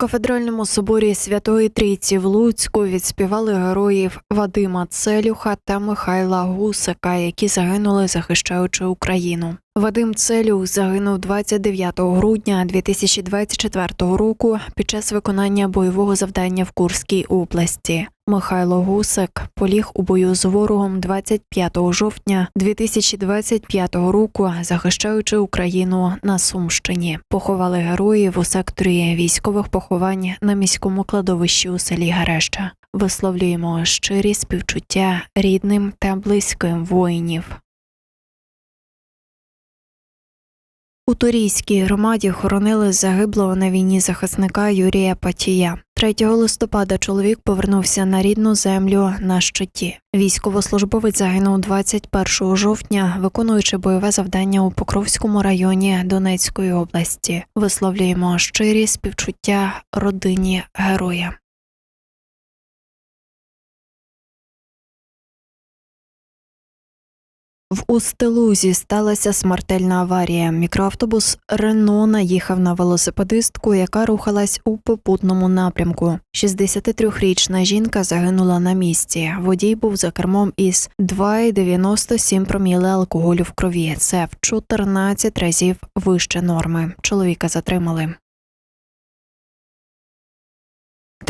кафедральному соборі Святої Трійці в Луцьку відспівали героїв Вадима Целюха та Михайла Гусика, які загинули, захищаючи Україну. Вадим Целюх загинув 29 грудня 2024 року під час виконання бойового завдання в Курській області. Михайло Гусик поліг у бою з ворогом 25 жовтня 2025 року, захищаючи Україну на Сумщині. Поховали героїв у секторі військових поховань на міському кладовищі у селі Гареща. Висловлюємо щирі співчуття рідним та близьким воїнів. У Турійській громаді хоронили загиблого на війні захисника Юрія Патія. 3 листопада чоловік повернувся на рідну землю на щиті. Військовослужбовець загинув 21 жовтня, виконуючи бойове завдання у Покровському районі Донецької області. Висловлюємо щирі співчуття родині героя. В Устилузі сталася смертельна аварія. Мікроавтобус Рено наїхав на велосипедистку, яка рухалась у попутному напрямку. 63-річна жінка загинула на місці. Водій був за кермом із 2,97 проміли алкоголю в крові. Це в 14 разів вище норми. Чоловіка затримали.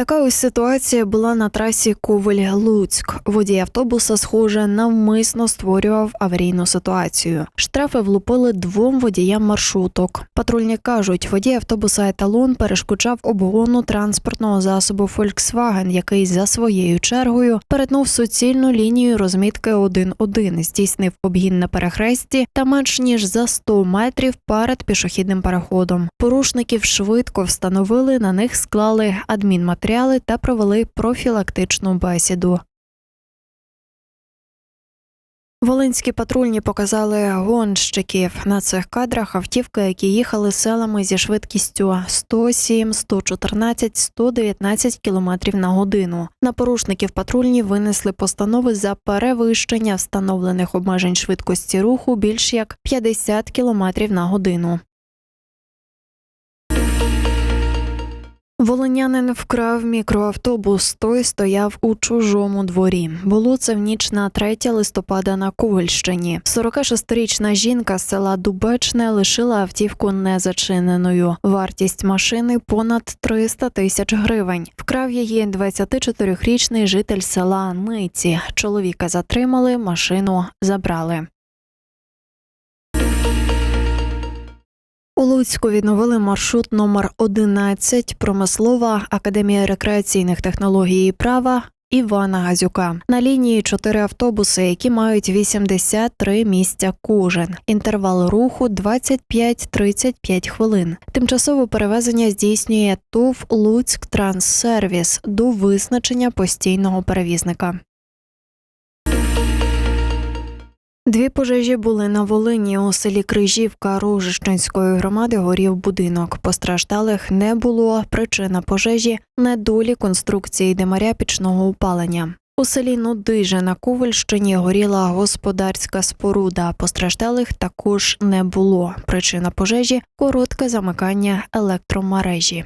Така ось ситуація була на трасі Ковель Луцьк. Водій автобуса, схоже, навмисно створював аварійну ситуацію. Штрафи влупили двом водіям маршруток. Патрульні кажуть, водій автобуса еталон перешкоджав обгону транспортного засобу Volkswagen, який за своєю чергою перетнув суцільну лінію розмітки 1-1, здійснив обгін на перехресті та менш ніж за 100 метрів перед пішохідним переходом. Порушників швидко встановили, на них склали адмінматеріали та провели профілактичну бесіду. Волинські патрульні показали гонщиків. На цих кадрах автівки, які їхали селами зі швидкістю 107, 114, 119 км на годину. На порушників патрульні винесли постанови за перевищення встановлених обмежень швидкості руху більш як 50 км на годину. Волинянин вкрав мікроавтобус, той стояв у чужому дворі. Було це в ніч на 3 листопада на Ковальщині. 46-річна жінка з села Дубечне лишила автівку незачиненою. Вартість машини понад 300 тисяч гривень. Вкрав її 24-річний житель села Ниці. Чоловіка затримали, машину забрали. У Луцьку відновили маршрут номер 11 Промислова академія рекреаційних технологій і права. Івана Газюка на лінії чотири автобуси, які мають 83 місця кожен. Інтервал руху 25-35 хвилин. Тимчасове перевезення здійснює ТОВ Луцьк Транссервіс до визначення постійного перевізника. Дві пожежі були на Волині. У селі Крижівка Рожищенської громади горів будинок. Постраждалих не було. Причина пожежі недолі конструкції димаря пічного опалення. У селі Нудиже на Ковальщині горіла господарська споруда. Постраждалих також не було. Причина пожежі коротке замикання електромережі.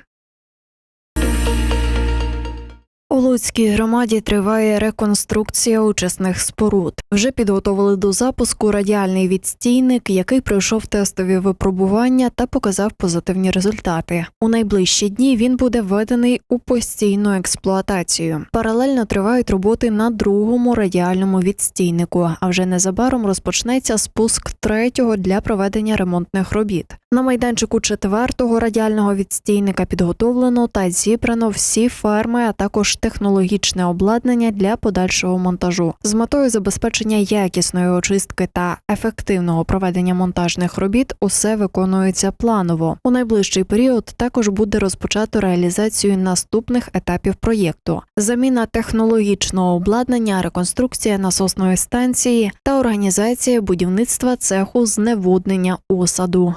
У Луцькій громаді триває реконструкція очисних споруд. Вже підготовили до запуску радіальний відстійник, який пройшов тестові випробування та показав позитивні результати. У найближчі дні він буде введений у постійну експлуатацію. Паралельно тривають роботи на другому радіальному відстійнику. А вже незабаром розпочнеться спуск третього для проведення ремонтних робіт. На майданчику четвертого радіального відстійника підготовлено та зібрано всі ферми, а також технологічне обладнання для подальшого монтажу з метою забезпечення якісної очистки та ефективного проведення монтажних робіт. Усе виконується планово. У найближчий період також буде розпочато реалізацію наступних етапів проєкту: заміна технологічного обладнання, реконструкція насосної станції та організація будівництва цеху зневоднення осаду.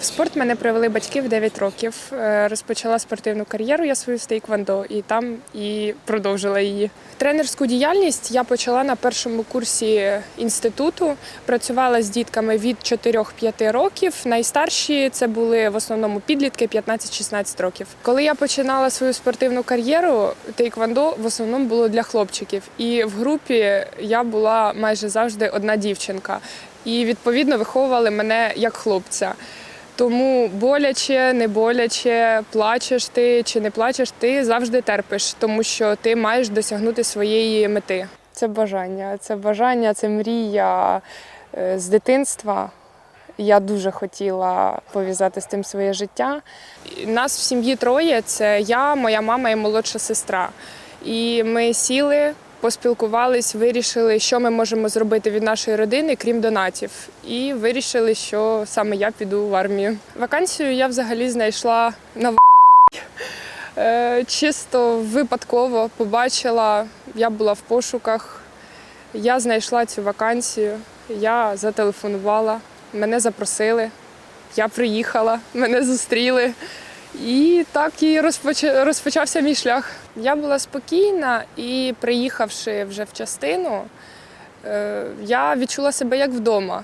В спорт мене привели батьки в 9 років. Е, Розпочала спортивну кар'єру я свою з тейквондо і там і продовжила її. Тренерську діяльність я почала на першому курсі інституту. Працювала з дітками від 4-5 років. Найстарші це були в основному підлітки 15-16 років. Коли я починала свою спортивну кар'єру, тейквондо в основному було для хлопчиків. І в групі я була майже завжди одна дівчинка. І відповідно виховували мене як хлопця. Тому боляче, не боляче, плачеш ти чи не плачеш, ти завжди терпиш, тому що ти маєш досягнути своєї мети. Це бажання, це бажання, це мрія е, з дитинства. Я дуже хотіла пов'язати з тим своє життя. Нас в сім'ї троє: це я, моя мама і молодша сестра. І ми сіли, поспілкувались, вирішили, що ми можемо зробити від нашої родини, крім донатів. І вирішили, що саме я піду в армію. Вакансію я взагалі знайшла на Е, чисто випадково побачила, я була в пошуках. Я знайшла цю вакансію, я зателефонувала, мене запросили, я приїхала, мене зустріли. І так і розпоч- розпочався мій шлях. Я була спокійна і приїхавши вже в частину, е, я відчула себе як вдома.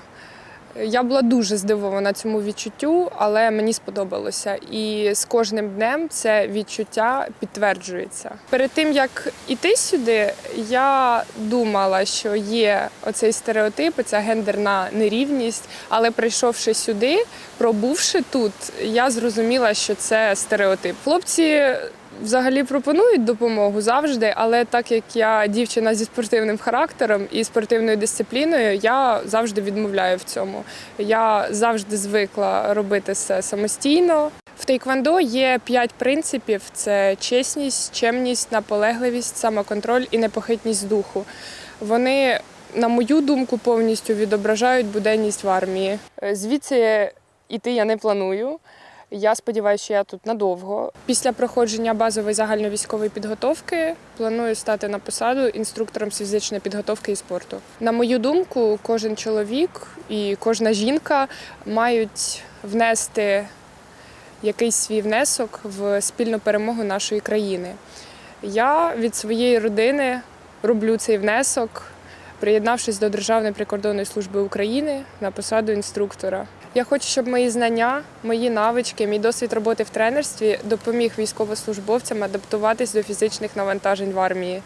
Я була дуже здивована цьому відчуттю, але мені сподобалося. І з кожним днем це відчуття підтверджується. Перед тим як іти сюди, я думала, що є оцей стереотип, ця гендерна нерівність. Але прийшовши сюди, пробувши тут, я зрозуміла, що це стереотип. Хлопці взагалі пропонують допомогу завжди, але так як я дівчина зі спортивним характером і спортивною дисципліною, я завжди відмовляю в цьому. Я завжди звикла робити все самостійно. В тейквондо є п'ять принципів: це чесність, чемність, наполегливість, самоконтроль і непохитність духу. Вони, на мою думку, повністю відображають буденність в армії. Е, Звідси іти я не планую. Я сподіваюся, що я тут надовго. Після проходження базової загальновійськової підготовки планую стати на посаду інструктором з фізичної підготовки і спорту. На мою думку, кожен чоловік і кожна жінка мають внести якийсь свій внесок в спільну перемогу нашої країни. Я від своєї родини роблю цей внесок, приєднавшись до Державної прикордонної служби України на посаду інструктора. Я хочу, щоб мої знання, мої навички, мій досвід роботи в тренерстві допоміг військовослужбовцям адаптуватись до фізичних навантажень в армії.